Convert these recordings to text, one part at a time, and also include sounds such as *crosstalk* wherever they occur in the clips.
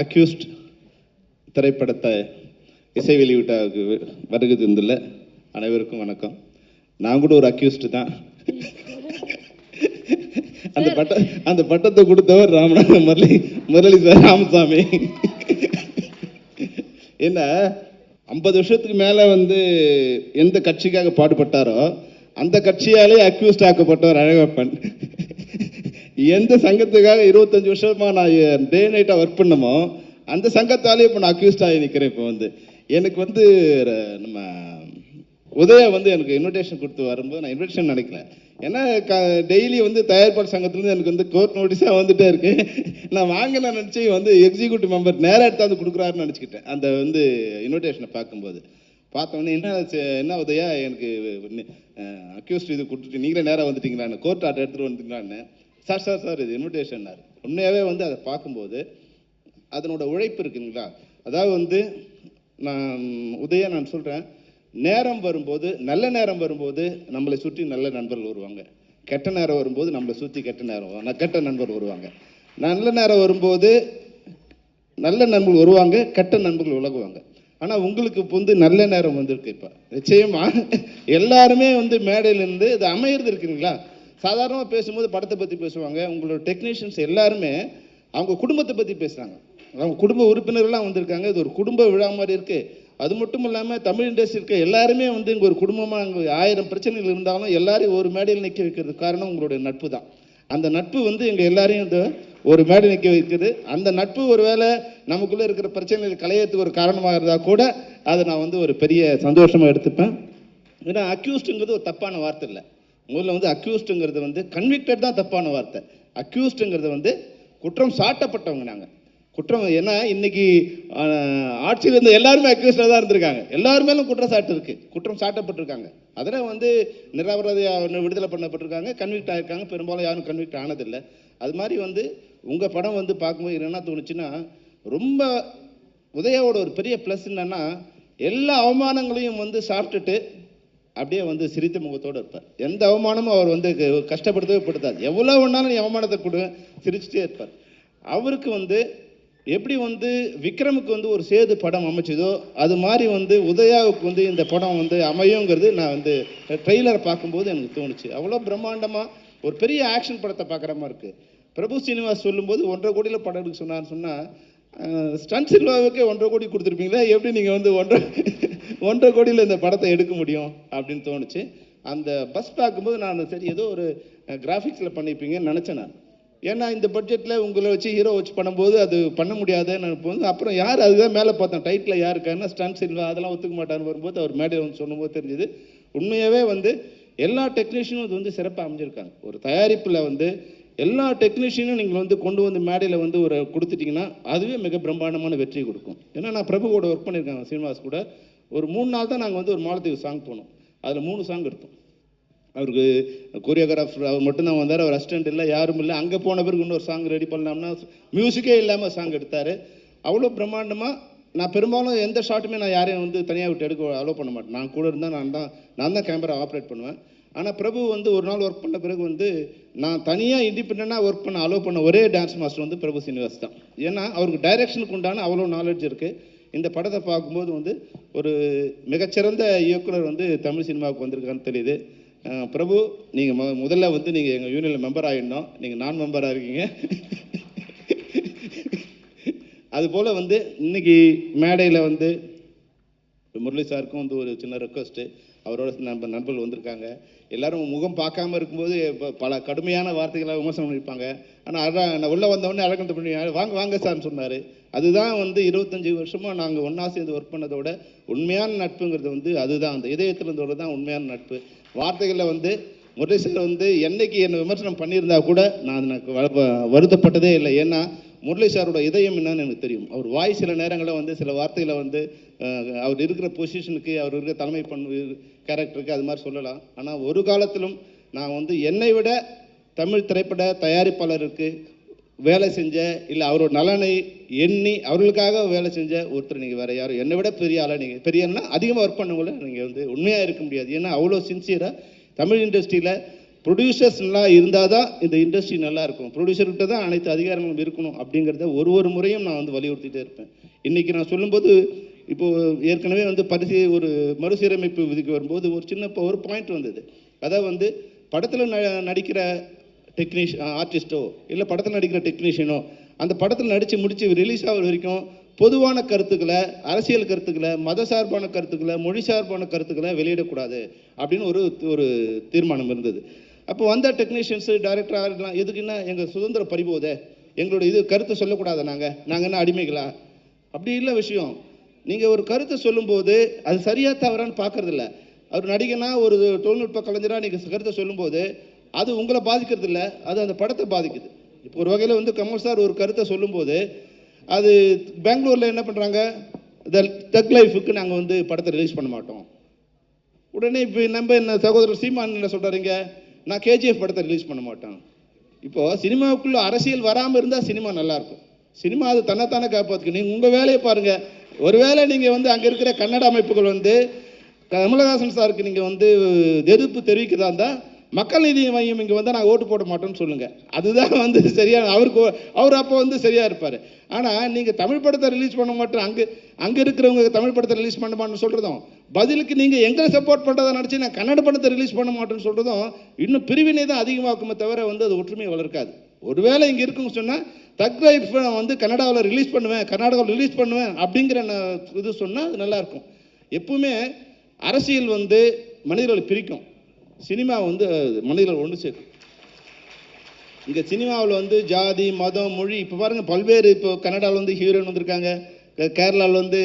Accused திரைப்படத்தை இசை வெளியீட்டாவுக்கு வருகை தந்துள்ள அனைவருக்கும் வணக்கம். நான் கூட ஒரு அக்யூஸ்டு தான். அந்த பட்ட அந்த பட்டத்தை கொடுத்தவர் ராமநாத முரளி முரளி சார் ராமசாமி. என்ன ஐம்பது வருஷத்துக்கு மேலே வந்து எந்த கட்சிக்காக பாடுபட்டாரோ அந்த கட்சியாலே அக்யூஸ்ட் ஆக்கப்பட்டவர் அழகப்பன். எந்த சங்கத்துக்காக இருபத்தஞ்சு வருஷமா நான் டே நைட்டாக ஒர்க் பண்ணமோ அந்த சங்கத்தாலே இப்போ நான் அக்யூஸ்ட் ஆகி நிற்கிறேன் இப்போ வந்து. எனக்கு வந்து நம்ம உதயா வந்து எனக்கு இன்விடேஷன் கொடுத்து வரும்போது நான் இன்விடேஷன் நினைக்கல. ஏன்னா க டெய்லி வந்து தயார்பாடு சங்கத்துலேருந்து எனக்கு வந்து கோர்ட் நோட்டீஸாக வந்துட்டே இருக்கு. நான் வாங்கின நினச்சி வந்து எக்ஸிக்யூட்டிவ் மெம்பர் நேராக எடுத்தாந்து கொடுக்குறாருன்னு நினச்சிக்கிட்டேன். அந்த வந்து இன்விடேஷனை பார்க்கும்போது. பார்த்தோன்னே என்ன என்ன உதயா எனக்கு அக்யூஸ்ட் இது கொடுத்துட்டு நீங்களே நேராக வந்துட்டீங்களான்னு கோர்ட் ஆர்டர் எடுத்துகிட்டு வந்துட்டீங்களான்னு. சார் சார் சார் இது இன்விடேஷன்னாரு உண்மையாகவே வந்து அதை பார்க்கும்போது அதனோட உழைப்பு இருக்குங்களா அதாவது வந்து நான் உதயா நான் சொல்கிறேன் நேரம் வரும்போது நல்ல நேரம் வரும்போது நம்மளை சுற்றி நல்ல நண்பர்கள் வருவாங்க. கெட்ட நேரம் வரும்போது நம்மளை சுற்றி கெட்ட நேரம் கெட்ட நண்பர் வருவாங்க. நல்ல நேரம் வரும்போது நல்ல நண்பர்கள் வருவாங்க கெட்ட நண்பர்கள் விலகுவாங்க. ஆனால் உங்களுக்கு இப்போ வந்து நல்ல நேரம் வந்திருக்கு இப்போ. நிச்சயமா எல்லாருமே வந்து மேடையிலேருந்து இது அமையிறது இருக்குங்களா சாதாரணமாக பேசும்போது படத்தை பற்றி பேசுவாங்க. உங்களோட டெக்னீஷியன்ஸ் எல்லாருமே அவங்க குடும்பத்தை பற்றி பேசுகிறாங்க அவங்க குடும்ப உறுப்பினர்கள்லாம் வந்திருக்காங்க. இது ஒரு குடும்ப விழா மாதிரி இருக்குது அது மட்டும் இல்லாமல் தமிழ் இண்டஸ்ட்ரி இருக்க எல்லாருமே வந்து இங்கே ஒரு குடும்பமாக ஆயிரம் பிரச்சனைகள் இருந்தாலும் எல்லாரையும் ஒரு மேடையில் நிற்க வைக்கிறதுக்கு காரணம் உங்களுடைய நட்பு தான். அந்த நட்பு வந்து எங்கள் எல்லாரையும் இந்த ஒரு மேடை நிற்க வைக்குது. அந்த நட்பு ஒரு வேளை நமக்குள்ளே இருக்கிற பிரச்சனைகள் கலையத்துக்கு ஒரு காரணமாக இருந்தால் கூட அதை நான் வந்து ஒரு பெரிய சந்தோஷமாக எடுத்துப்பேன். ஏன்னா அக்யூஸ்டுங்கிறது ஒரு தப்பான வார்த்தை இல்லை. முதல்ல வந்து அக்யூஸ்டுங்கிறது வந்து கன்விக்டட் தான் தப்பான வார்த்தை. அக்யூஸ்டுங்கிறது வந்து குற்றம் சாட்டப்பட்டவங்க நாங்கள் குற்றம் ஏன்னா இன்னைக்கு ஆட்சியில் இருந்த எல்லாருமே அக்யூஸ்டாக தான் இருந்திருக்காங்க. எல்லார் குற்றம் சாட்டு இருக்கு. குற்றம் சாட்டப்பட்டிருக்காங்க. அதில் வந்து நிராபராதியாக விடுதலை பண்ணப்பட்டிருக்காங்க கன்விக்ட் ஆகிருக்காங்க பெரும்பாலும் யாரும் கன்விக்ட் ஆனதில்லை. அது மாதிரி வந்து உங்கள் படம் வந்து பார்க்கும்போது என்ன தோணுச்சுன்னா ரொம்ப உதயாவோட ஒரு பெரிய ப்ளஸ் என்னென்னா எல்லா அவமானங்களையும் வந்து சாப்பிட்டுட்டு அப்படியே வந்து சிரித்த முகத்தோடு இருப்பார். எந்த அவமானமும் அவர் வந்து க- கஷ்டப்படுத்தவே படுத்தாது. எவ்வளோ வேணாலும் நீ அவமானத்தை கொடு சிரிச்சுட்டே இருப்பார். அவருக்கு வந்து எப்படி வந்து விக்ரமுக்கு வந்து ஒரு சேது படம் அமைச்சதோ அது மாதிரி வந்து உதயாவுக்கு வந்து இந்த படம் வந்து அமையுங்கிறது நான் வந்து ட்ரெய்லரை பார்க்கும்போது எனக்கு தோணுச்சு. அவ்வளோ பிரம்மாண்டமாக ஒரு பெரிய ஆக்ஷன் படத்தை பார்க்குற மாதிரி இருக்குது பிரபு சீனிவாஸ் சொல்லும்போது ஒன்றரை கோடியில் படம் எடுக்க சொன்னார்னு சொன்னால் ஸ்டன் சில்வாவுக்கே ஒன்றரை கோடி கொடுத்துருப்பீங்களா எப்படி நீங்கள் வந்து ஒன்றரை ஒன்றரை கோடியில் இந்த படத்தை எடுக்க முடியும் அப்படின்னு தோணுச்சு. அந்த பஸ் பார்க்கும்போது நான் சரி ஏதோ ஒரு கிராஃபிக்ஸில் பண்ணியிருப்பீங்கன்னு நினச்சேன் நான். ஏன்னா இந்த பட்ஜெட்டில் உங்களை வச்சு ஹீரோ வச்சு பண்ணும்போது அது பண்ண முடியாதுன்னு நினைப்போம். அப்புறம் யார் அதுதான் மேலே பார்த்தேன் டைட்டில் யார் இருக்காருன்னா ஸ்டன் சில்வா அதெல்லாம் ஒத்துக்க மாட்டான்னு வரும்போது அவர் மேடையில் வந்து சொல்லும்போது தெரிஞ்சுது. உண்மையாகவே வந்து எல்லா டெக்னீஷியனும் அது வந்து சிறப்பாக அமைஞ்சிருக்காங்க. ஒரு தயாரிப்பில் வந்து எல்லா டெக்னீஷியனும் நீங்கள் வந்து கொண்டு வந்து மேடையில் வந்து ஒரு கொடுத்துட்டிங்கன்னா அதுவே மிக பிரம்மாண்டமான வெற்றி கொடுக்கும். ஏன்னா நான் பிரபு கூட ஒர்க் பண்ணியிருக்கேன் சீனிவாஸ் கூட. ஒரு மூணு நாள் தான் நாங்கள் வந்து ஒரு மாலத்தீவு சாங் போனோம். அதில் மூணு சாங் எடுத்தோம். அவருக்கு கொரியோகிராஃபர் அவர் மட்டும்தான் வந்தார். அவர் அசிஸ்டன்ட் இல்லை யாரும் இல்லை. அங்கே போன பிறகு இன்னொரு சாங் ரெடி பண்ணலாம்னா மியூசிக்கே இல்லாமல் சாங் எடுத்தார். அவ்வளோ பிரம்மாண்டமாக நான் பெரும்பாலும் எந்த ஷாட்டுமே நான் யாரையும் வந்து தனியாக விட்டு எடுக்க அலோவ் பண்ண மாட்டேன். நான் கூட இருந்தால் நான் தான் நான் தான் கேமரா ஆப்ரேட் பண்ணுவேன். ஆனால் பிரபு வந்து ஒரு நாள் ஒர்க் பண்ண பிறகு வந்து நான் தனியாக இண்டிபெண்ட்டாக ஒர்க் பண்ண அலோவ் பண்ண ஒரே டான்ஸ் மாஸ்டர் வந்து பிரபு சீனிவாஸ் தான். ஏன்னா அவருக்கு டைரக்ஷனுக்கு உண்டான அவ்வளோ நாலேஜ் இருக்குது இந்த படத்தை பார்க்கும்போது வந்து ஒரு மிகச்சிறந்த இயக்குனர் வந்து தமிழ் சினிமாவுக்கு வந்திருக்கான்னு தெரியுது. பிரபு நீங்கள் மு முதல்ல வந்து நீங்கள் எங்கள் யூனியனில் மெம்பர் ஆகிடணும். நீங்கள் நான் மெம்பராக இருக்கீங்க. அதுபோல் வந்து இன்னைக்கு மேடையில் வந்து முரளி சாருக்கும் வந்து ஒரு சின்ன ரெக்வஸ்ட்டு அவரோட நம்ம நண்பர்கள் வந்திருக்காங்க. எல்லாரும் முகம் பார்க்காம இருக்கும்போது இப்போ பல கடுமையான வார்த்தைகளை விமர்சனம் பண்ணியிருப்பாங்க. ஆனால் அதான் நான் உள்ளே வந்தவொடனே அழகந்த பண்ணி வாங்க வாங்க சார்னு சொன்னார். அதுதான் வந்து இருபத்தஞ்சி வருஷமாக நாங்கள் ஒன்றா சேர்ந்து ஒர்க் பண்ணதோட உண்மையான நட்புங்கிறது வந்து அதுதான். அந்த இதயத்தில் இருந்தோட தான் உண்மையான நட்பு. வார்த்தைகளில் வந்து முரளி சார் வந்து என்னைக்கு என்னை விமர்சனம் பண்ணியிருந்தா கூட நான் எனக்கு வ- வருத்தப்பட்டதே இல்லை. ஏன்னா முரளி சாரோட இதயம் என்னன்னு எனக்கு தெரியும். அவர் வாய் சில நேரங்களில் வந்து சில வார்த்தைகளை வந்து அவர் இருக்கிற பொசிஷனுக்கு அவர் இருக்கிற தலைமை பண்பு கேரக்டருக்கு அது மாதிரி சொல்லலாம். ஆனால் ஒரு காலத்திலும் நான் வந்து என்னை விட தமிழ் திரைப்பட தயாரிப்பாளருக்கு வேலை செஞ்ச இல்லை அவரோட நலனை எண்ணி அவர்களுக்காக வேலை செஞ்ச ஒருத்தர் நீங்கள் வேறு யாரும். என்னை விட பெரிய ஆளாக நீங்கள் பெரியன்னா அதிகமாக ஒர்க் பண்ணவங்கள நீங்கள் வந்து உண்மையாக இருக்க முடியாது. ஏன்னா அவ்வளோ சின்சியராக தமிழ் இண்டஸ்ட்ரியில் ப்ரொடியூசர்ஸ்லாம் இருந்தால் தான் இந்த இண்டஸ்ட்ரி நல்லா இருக்கும் ப்ரொடியூசர்கிட்ட தான் அனைத்து அதிகாரங்களும் இருக்கணும் அப்படிங்கிறத ஒரு ஒரு முறையும் நான் வந்து வலியுறுத்திட்டே இருப்பேன். இன்றைக்கி நான் சொல்லும்போது இப்போது ஏற்கனவே வந்து பரிசு ஒரு மறுசீரமைப்பு விதிக்கு வரும்போது ஒரு சின்ன இப்போ ஒரு பாயிண்ட் வந்தது. அதாவது வந்து படத்தில் ந நடிக்கிற டெக்னீஷ் ஆர்டிஸ்ட்டோ இல்லை படத்தில் நடிக்கிற டெக்னீஷியனோ அந்த படத்தில் நடித்து முடித்து ரிலீஸ் ஆகிற வரைக்கும் பொதுவான கருத்துக்களை அரசியல் கருத்துக்களை மத சார்பான கருத்துக்களை மொழி சார்பான கருத்துக்களை வெளியிடக்கூடாது அப்படின்னு ஒரு ஒரு தீர்மானம் இருந்தது. அப்போ வந்த டெக்னீஷியன்ஸு டைரக்டர் ஆகலாம். எதுக்குன்னா எங்கள் சுதந்திரம் பறிபோதே. எங்களோட இது கருத்தை சொல்லக்கூடாது நாங்கள் நாங்கள் என்ன அடிமைகளா? அப்படி இல்லை விஷயம். நீங்கள் ஒரு கருத்தை சொல்லும்போது அது சரியாக தவறான்னு பார்க்கறதில்ல. அவர் நடிகனா ஒரு தொழில்நுட்ப கலைஞராக நீங்கள் கருத்தை சொல்லும்போது அது உங்களை பாதிக்கிறது இல்லை அது அந்த படத்தை பாதிக்குது. இப்போ ஒரு வகையில் வந்து கமல் சார் ஒரு கருத்தை சொல்லும்போது அது பெங்களூரில் என்ன பண்ணுறாங்க த தக் லைஃபுக்கு நாங்கள் வந்து படத்தை ரிலீஸ் பண்ண மாட்டோம். உடனே இப்போ நம்ம என்ன சகோதரர் சீமான் என்ன சொல்கிறாருங்க நான் கேஜிஎஃப் படத்தை ரிலீஸ் பண்ண மாட்டேன். இப்போது சினிமாவுக்குள்ள அரசியல் வராமல் இருந்தால் சினிமா நல்லாயிருக்கும். சினிமா அது தன்னைத்தானே காப்பாற்றுக்கு நீங்கள் உங்கள் வேலையை பாருங்கள் ஒருவேளை நீங்கள் வந்து அங்கே இருக்கிற கன்னட அமைப்புகள் வந்து கமலஹாசன் சாருக்கு நீங்கள் வந்து எதிர்ப்பு தெரிவிக்கிறதா இருந்தால் மக்கள் நீதி மையம் இங்கே வந்து நாங்கள் ஓட்டு போட மாட்டோம்னு சொல்லுங்கள் அதுதான் வந்து சரியான அவருக்கு அவர் அப்போ வந்து சரியாக இருப்பார். ஆனால் நீங்கள் தமிழ் படத்தை ரிலீஸ் பண்ண மாட்டோம் அங்கே அங்கே இருக்கிறவங்க தமிழ் படத்தை ரிலீஸ் பண்ண மாட்டோம்னு சொல்கிறதும் பதிலுக்கு நீங்கள் எங்களை சப்போர்ட் பண்ணுறதை நினச்சி நான் கன்னட படத்தை ரிலீஸ் பண்ண மாட்டேன்னு சொல்கிறதும் இன்னும் பிரிவினை தான் அதிகமாக்குமே தவிர வந்து அது ஒற்றுமையை வளர்க்காது. ஒருவேளை இங்கே இருக்குன்னு சொன்னால் தக் லைஃப் நான் வந்து கன்னடாவில் ரிலீஸ் பண்ணுவேன் கர்நாடகாவில் ரிலீஸ் பண்ணுவேன் அப்படிங்கிற இது சொன்னால் அது நல்லாயிருக்கும் எப்பவுமே அரசியல் வந்து மனிதர்களை பிரிக்கும். சினிமா வந்து மனிதர்கள் ஒன்று சேர்க்கும் இங்கே சினிமாவில் வந்து ஜாதி மதம் மொழி இப்போ பாருங்கள் பல்வேறு இப்போ கன்னடாவில் வந்து ஹீரோயின் வந்திருக்காங்க. கேரளாவில் வந்து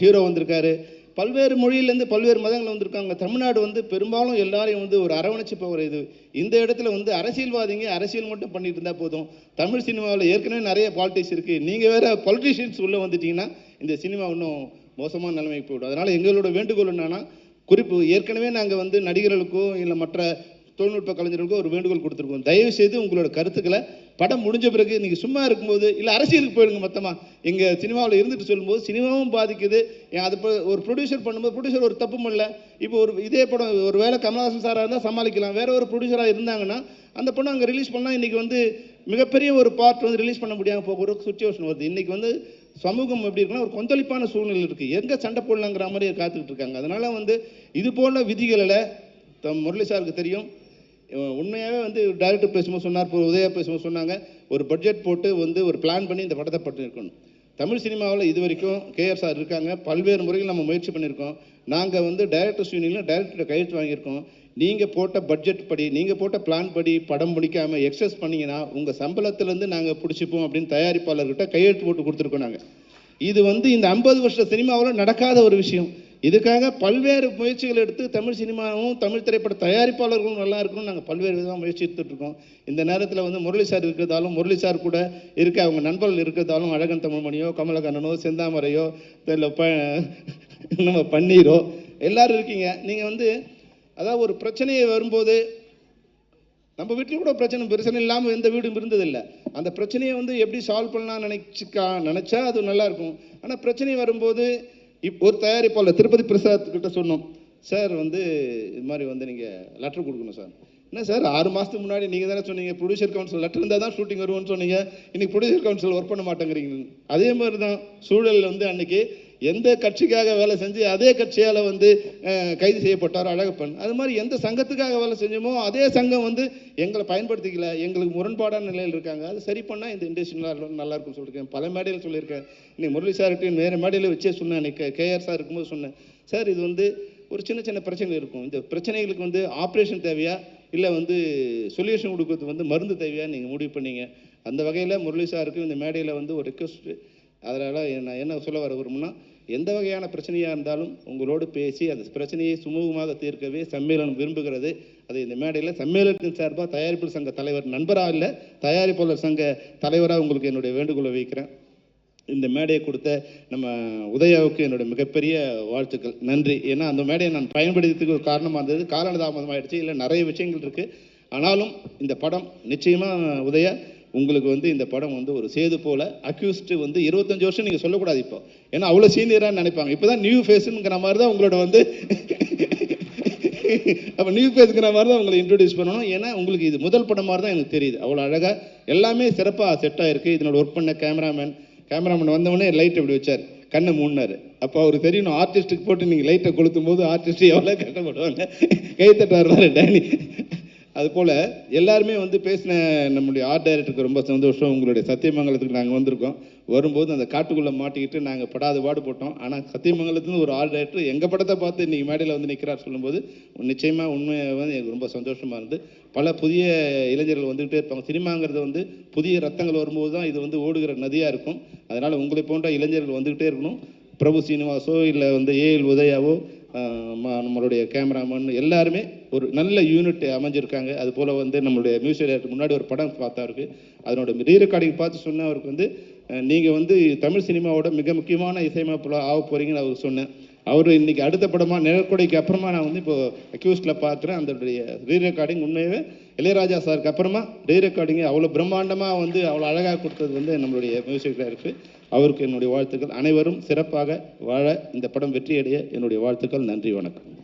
ஹீரோ வந்திருக்காரு. பல்வேறு மொழியிலேருந்து பல்வேறு மதங்கள் வந்திருக்காங்க. தமிழ்நாடு வந்து பெரும்பாலும் எல்லாரையும் வந்து ஒரு அரவணைச்சு போகிற இது. இந்த இடத்துல வந்து அரசியல்வாதிங்க அரசியல் மட்டும் பண்ணிட்டு இருந்தால் போதும். தமிழ் சினிமாவில் ஏற்கனவே நிறைய பாலிடிக்ஸ் இருக்குது நீங்கள் வேறு பொலிட்டிஷியன்ஸ் உள்ளே வந்துட்டிங்கன்னா இந்த சினிமா இன்னும் மோசமான நிலைமைக்கு போய்டும். அதனால் எங்களோட வேண்டுகோள் என்னென்னா குறிப்பு ஏற்கனவே நாங்கள் வந்து நடிகர்களுக்கோ இல்லை மற்ற தொழில்நுட்ப கலைஞர்களுக்கோ ஒரு வேண்டுகோள் கொடுத்துருக்கோம். தயவு செய்து உங்களோட கருத்துக்களை படம் முடிஞ்ச பிறகு நீங்கள் சும்மா இருக்கும்போது இல்லை அரசியலுக்கு போயிடுங்க மொத்தமாக எங்கள் சினிமாவில் இருந்துட்டு சொல்லும்போது சினிமாவும் பாதிக்குது. அது ஒரு ப்ரொடியூசர் பண்ணும்போது ப்ரொடியூசர் ஒரு தப்பு பண்ணல இப்போ ஒரு இதே படம் ஒரு வேளை கமல்ஹாசன் சாராக இருந்தால் சமாளிக்கலாம். வேற ஒரு ப்ரொடியூசராக இருந்தாங்கன்னா அந்த படம் அங்கே ரிலீஸ் பண்ணால் இன்றைக்கி வந்து மிகப்பெரிய ஒரு பார்ட் வந்து ரிலீஸ் பண்ண முடியாமல் போகிற ஒரு சுச்சுவேஷன் வருது. இன்றைக்கி வந்து சமூகம் எப்படி இருக்குன்னா ஒரு கொந்தளிப்பான சூழ்நிலை இருக்குது எங்கே சண்டை போடலாங்கிற மாதிரி காத்துக்கிட்டு இருக்காங்க. அதனால் வந்து இது போல விதிகளில் தம் முரளி சாருக்கு தெரியும் உண்மையாகவே வந்து டைரக்டர் பேசும்போது சொன்னார் இப்போ உதயா பேசும்போது சொன்னாங்க. ஒரு பட்ஜெட் போட்டு வந்து ஒரு பிளான் பண்ணி இந்த படத்தை பட்டு இருக்கணும் தமிழ் சினிமாவில் இது வரைக்கும் கேஆர் சார் இருக்காங்க. பல்வேறு முறையில் நம்ம முயற்சி பண்ணியிருக்கோம். நாங்கள் வந்து டைரக்டர்ஸ் யூனியனில் டைரக்டர் கையெழுத்து வாங்கியிருக்கோம். நீங்கள் போட்ட பட்ஜெட் படி நீங்கள் போட்ட பிளான் படி படம் முடிக்காமல் எக்ஸஸ் பண்ணிங்கன்னா உங்கள் சம்பளத்துலேருந்து நாங்கள் பிடிச்சிப்போம் அப்படின்னு தயாரிப்பாளர்கிட்ட கையெழுத்து போட்டு கொடுத்துருக்கோம் நாங்கள் இது வந்து இந்த ஐம்பது வருஷ சினிமாவில் நடக்காத ஒரு விஷயம். இதுக்காக பல்வேறு முயற்சிகள் எடுத்து தமிழ் சினிமாவும் தமிழ் திரைப்பட தயாரிப்பாளர்களும் நல்லா இருக்கணும் நாங்கள் பல்வேறு விதமாக முயற்சி எடுத்துட்டு இருக்கோம். இந்த நேரத்தில் வந்து முரளி சார் இருக்கிறதாலும் முரளி சார் கூட இருக்க அவங்க நண்பர்கள் இருக்கிறதாலும் அழகன் தமிழ்மணியோ கமலக்கண்ணனோ செந்தாமரையோ இல்லை ப நம்ம பன்னீரோ எல்லோரும் இருக்கீங்க. நீங்கள் வந்து அதாவது ஒரு பிரச்சனையை வரும்போது நம்ம வீட்டில் கூட பிரச்சனை பிரச்சனை இல்லாமல் எந்த வீடும் இருந்ததில்லை. அந்த பிரச்சனையை வந்து எப்படி சால்வ் பண்ணலாம் நினச்சிக்கா நினச்சா அது நல்லாயிருக்கும் ஆனால் பிரச்சனை வரும்போது இப்போ ஒரு தயாரிப்பாளர் திருப்பதி பிரசாத் கிட்ட சொன்னோம். சார் வந்து இது மாதிரி வந்து நீங்கள் லெட்டர் கொடுக்கணும் சார். என்ன சார் ஆறு மாதத்துக்கு முன்னாடி நீங்கள் தானே சொன்னீங்க ப்ரொடியூசர் கவுன்சில் லெட்டர் இருந்தால் தான் ஷூட்டிங் வருவோம்னு சொன்னீங்க. இன்னைக்கு ப்ரொடியூசர் கவுன்சில் ஒர்க் பண்ண மாட்டேங்கிறீங்க. அதே மாதிரி தான் சூழல் வந்து அன்றைக்கி எந்த கட்சிக்காக வேலை செஞ்சு அதே கட்சியால் வந்து கைது செய்யப்பட்டார் அழகப்பன். அது மாதிரி எந்த சங்கத்துக்காக வேலை செஞ்சோமோ அதே சங்கம் வந்து எங்களை பயன்படுத்திக்கல எங்களுக்கு முரண்பாடான நிலையில் இருக்காங்க. அது சரி பண்ணால் இந்த இண்டஸ்ட்ரி நல்லா நல்லா இருக்கும்னு சொல்லியிருக்கேன். பல மேடையில் சொல்லியிருக்கேன். இன்னைக்கு முரளி சார்கிட்டையும் வேறு மேடையில் வச்சே சொன்னேன் அன்றைக்கி கேஆர் சார் இருக்கும்போது சொன்னேன். சார் இது வந்து ஒரு சின்ன சின்ன பிரச்சனை இருக்கும். இந்த பிரச்சனைகளுக்கு வந்து ஆப்ரேஷன் தேவையா? இல்லை வந்து சொல்யூஷன் கொடுக்கறது வந்து மருந்து தேவையா நீங்கள் முடிவு பண்ணீங்க. அந்த வகையில் முரளி சாருக்கு இந்த மேடையில் வந்து ஒரு ரெக்வஸ்ட்டு அதனால் நான் என்ன சொல்ல வர விரும்புனா எந்த வகையான பிரச்சனையாக இருந்தாலும் உங்களோடு பேசி அந்த பிரச்சனையை சுமூகமாக தீர்க்கவே சம்மேளனம் விரும்புகிறது. அது இந்த மேடையில் சம்மேளனத்தின் சார்பாக தயாரிப்பு சங்க தலைவர் நண்பராக இல்லை தயாரிப்பாளர் சங்க தலைவராக உங்களுக்கு என்னுடைய வேண்டுகோளை வைக்கிறேன். இந்த மேடையை கொடுத்த நம்ம உதயாவுக்கு என்னுடைய மிகப்பெரிய வாழ்த்துக்கள். நன்றி. ஏன்னா அந்த மேடையை நான் பயன்படுத்துறதுக்கு ஒரு காரணமாக இருந்தது. காலதாமதம் ஆயிடுச்சு இல்லை நிறைய விஷயங்கள் இருக்குது ஆனாலும் இந்த படம் நிச்சயமாக உதயா உங்களுக்கு வந்து இந்த படம் வந்து ஒரு சேது போல அக்யூஸ்டு வந்து இருபத்தஞ்சு வருஷம் நீங்கள் சொல்லக்கூடாது இப்போ. ஏன்னா அவ்வளோ சீனியராக நினைப்பாங்க. இப்போ தான் நியூ ஃபேஸுங்கிற மாதிரி தான் உங்களோட வந்து *laughs* அப்போ நியூ ஃபேஸுங்கிற மாதிரி தான் உங்களை இன்ட்ரடியூஸ் பண்ணணும். ஏன்னா உங்களுக்கு இது முதல் படம் மாதிரி தான் எனக்கு தெரியுது. அவ்வளோ அழகாக எல்லாமே சிறப்பாக செட் ஆகிருக்கு இதனோட ஒர்க் பண்ண கேமராமேன் கேமராமேன் வந்தவொடனே லைட் இப்படி வச்சார். கண்ணை மூடினார். அப்போ அவர் தெரியணும் ஆர்டிஸ்ட்டுக்கு போட்டு நீங்கள் லைட்டை கொளுத்தும் போது ஆர்டிஸ்ட் எவ்வளோ கஷ்டப்படுவாங்க கை டேனி. அதுபோல் எல்லாருமே வந்து பேசின நம்முடைய ஆர்ட் டைரக்டருக்கு ரொம்ப சந்தோஷம். உங்களுடைய சத்தியமங்கலத்துக்கு நாங்கள் வந்திருக்கோம். வரும்போது அந்த காட்டுக்குள்ளே மாட்டிக்கிட்டு நாங்கள் படாத பாடு போட்டோம். ஆனால் சத்தியமங்கலத்துலேருந்து ஒரு ஆர்ட் டைரக்டர் எங்கள் படத்தை பார்த்து இன்றைக்கி மேடையில் வந்து நிற்கிறார் சொல்லும்போது நிச்சயமாக உண்மை வந்து எனக்கு ரொம்ப சந்தோஷமாக இருந்து பல புதிய இளைஞர்கள் வந்துக்கிட்டே இருப்பாங்க. சினிமாங்கிறது வந்து புதிய ரத்தங்கள் வரும்போது தான் இது வந்து ஓடுகிற நதியாக இருக்கும். அதனால் உங்களை போன்ற இளைஞர்கள் வந்துக்கிட்டே இருக்கணும். பிரபு சீனிவாசோ இல்லை வந்து ஏஎல் உதயாவோ நம்மளுடைய கேமராமேன் எல்லாருமே ஒரு நல்ல யூனிட் அமைஞ்சிருக்காங்க. அது போல் வந்து நம்மளுடைய மியூசிக் டைரக்டர் முன்னாடி ஒரு படம் பார்த்தாருக்கு. அதனோட ரீ ரெக்கார்டிங் பார்த்து சொன்ன அவருக்கு வந்து நீங்கள் வந்து தமிழ் சினிமாவோட மிக முக்கியமான இசையமைப்பில் ஆக போகிறீங்கன்னு அவர் சொன்னேன் அவர் இன்னைக்கு அடுத்த படமாக நிழற்கொடைக்கு அப்புறமா நான் வந்து இப்போ அக்யூஸ்டில் பார்க்குறேன் அதோடைய ரீ ரெக்கார்டிங் உண்மையாகவே இளையராஜா சாருக்கு அப்புறமா ரீ ரெக்கார்டிங்கை அவ்வளோ பிரம்மாண்டமாக வந்து அவ்வளோ அழகாக கொடுத்தது வந்து நம்மளுடைய மியூசிக் டைரக்டர் அவருக்கு என்னுடைய வாழ்த்துக்கள். அனைவரும் சிறப்பாக வாழ இந்த படம் வெற்றியடைய என்னுடைய வாழ்த்துக்கள். நன்றி வணக்கம்.